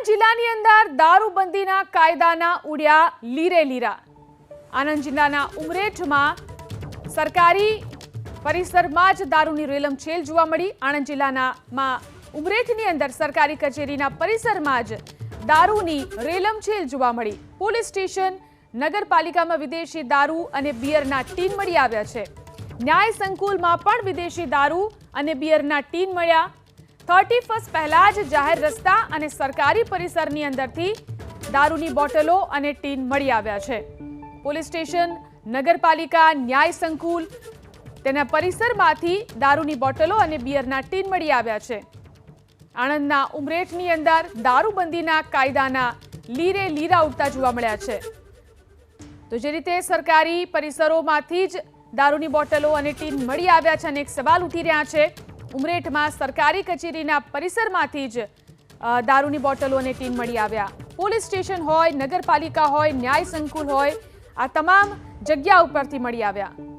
આણંદ જિલ્લાની અંદર દારૂબંધીના કાયદાના ઉડ્યા લીરે લીરા. આણંદ જિલ્લાના ઉમરેઠમાં સરકારી પરિસરમાં જ દારૂની રેલમછેલ જોવા મળી. આણંદ જિલ્લાના ઉમરેઠની અંદર સરકારી કચેરીના પરિસરમાં જ દારૂની રેલમછેલ જોવા મળી. પોલીસ સ્ટેશન, નગરપાલિકામાં વિદેશી દારૂ અને બિયરના ટીન મળી આવ્યા છે. ન્યાય સંકુલમાં પણ વિદેશી દારૂ અને બિયરના ટીન મળ્યા. થર્ટી ફર્સ્ટ પહેલા જ જાહેર રસ્તા અને સરકારી પરિસરની અંદરથી દારૂની બોટલો અને ટીન મળી આવ્યા છે. પોલીસ સ્ટેશન, નગરપાલિકા, ન્યાય સંકુલ તેના પરિસરમાંથી દારૂની બોટલો અને બિયરના ટીન મળી આવ્યા છે. આણંદના ઉમરેઠની અંદર દારૂબંધીના કાયદાના લીરે લીરા ઉડતા જોવા મળ્યા છે. તો જે રીતે સરકારી પરિસરોમાંથી જ દારૂની બોટલો અને ટીન મળી આવ્યા છે અને એક સવાલ ઉઠી રહ્યા છે ઉમરેઠમાં સરકારી કચેરીના પરિસરમાંથી જ દારૂની બોટલો અને ટીન મળી આવ્યા. પોલીસ સ્ટેશન હોય, નગરપાલિકા હોય, ન્યાય સંકુલ હોય, આ તમામ જગ્યા ઉપરથી મળી આવ્યા.